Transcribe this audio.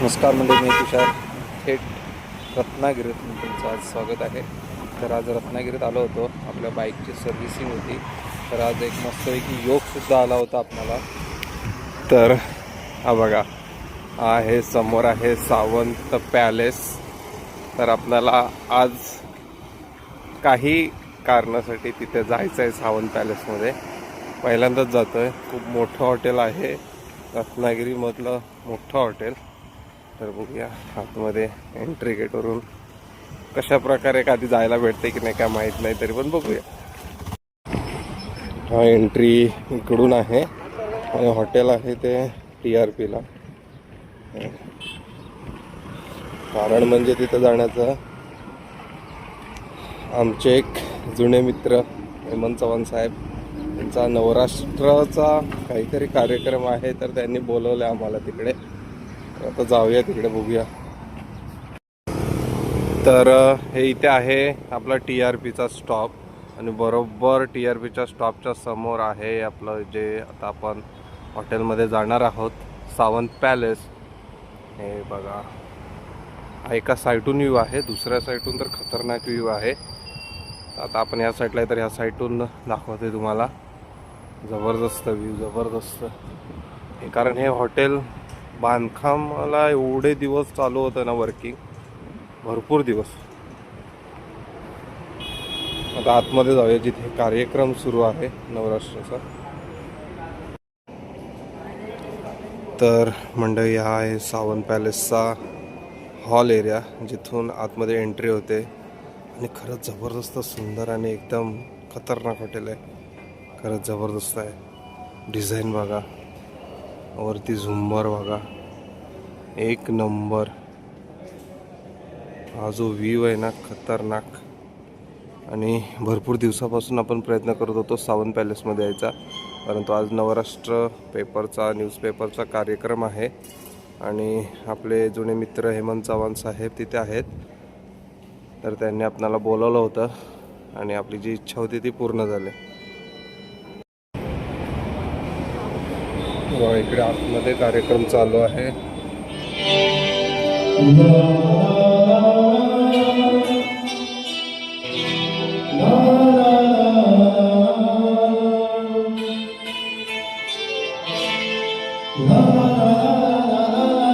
नमस्कार म्हणजे मी तुषार. थेट रत्नागिरीत तुमचं आज स्वागत आहे. तर आज रत्नागिरीत आलो होतो. आपल्या बाईकची सर्व्हिसिंग होती. तर आज एक मस्तपैकी योगसुद्धा आला होता आपल्याला. तर हा बघा. आहे समोर आहे सावंत पॅलेस. तर आपल्याला आज काही कारणासाठी तिथे जायचं आहे सावंत पॅलेसमध्ये. पहिल्यांदाच जातो आहे खूप मोठं हॉटेल आहे. रत्नागिरीमधलं मोठं हॉटेल. तर बघूया आतमध्ये एंट्री गेटवरून कशा प्रकारे कधी जायला भेटते की नाही काय माहीत नाही तरी पण बघूया. हा एंट्री इकडून आहे. आणि हॉटेल आहे ते टी आर पीला कारण म्हणजे तिथं जाण्याचं आमचे एक जुने मित्र हेमंत चव्हाण साहेब त्यांचा नवराष्ट्राचा काहीतरी कार्यक्रम आहे तर त्यांनी बोलवलं आम्हाला तिकडे. आता जाऊया तिकडे बघूया. तर हे इथे आहे आपला टी आर पीचा स्टॉप आणि बरोबर टी आर पीच्या स्टॉपच्या समोर आहे आपलं जे आता आपण हॉटेलमध्ये जाणार आहोत सावंत पॅलेस. हे बघा. हा एका साईटून व्ह्यू आहे दुसऱ्या साईटून तर खतरनाक व्ह्यू आहे. आता आपण या साईडला आहे तर ह्या साईटून दाखवते तुम्हाला. जबरदस्त व्ह्यू जबरदस्त. हे कारण हे हॉटेल बांधकामाला एवढे दिवस चालू होतं ना वर्किंग भरपूर दिवस. आता आतमध्ये जाऊया जिथे कार्यक्रम सुरू आहे नवराष्ट्राचा. तर मंडळी हा आहे सावंत पॅलेसचा हॉल एरिया जिथून आतमध्ये एंट्री होते. आणि खरंच जबरदस्त सुंदर आणि एकदम खतरनाक हॉटेल आहे. खरंच जबरदस्त आहे. डिझाईन बघा. वरती झुंबर बघा. एक नंबर. हा जो व्ह्यू आहे ना खतरनाक. आणि भरपूर दिवसापासून आपण प्रयत्न करत होतो सावंत पॅलेसमध्ये यायचा. परंतु आज नवराष्ट्र पेपरचा न्यूजपेपरचा कार्यक्रम आहे. आणि आपले जुने मित्र हेमंत चव्हाण साहेब तिथे आहेत. तर त्यांनी आपणाला बोलावलं होतं. आणि आपली जी इच्छा होती ती पूर्ण झाली. इकडे आतमध्ये कार्यक्रम चालू आहे la la la la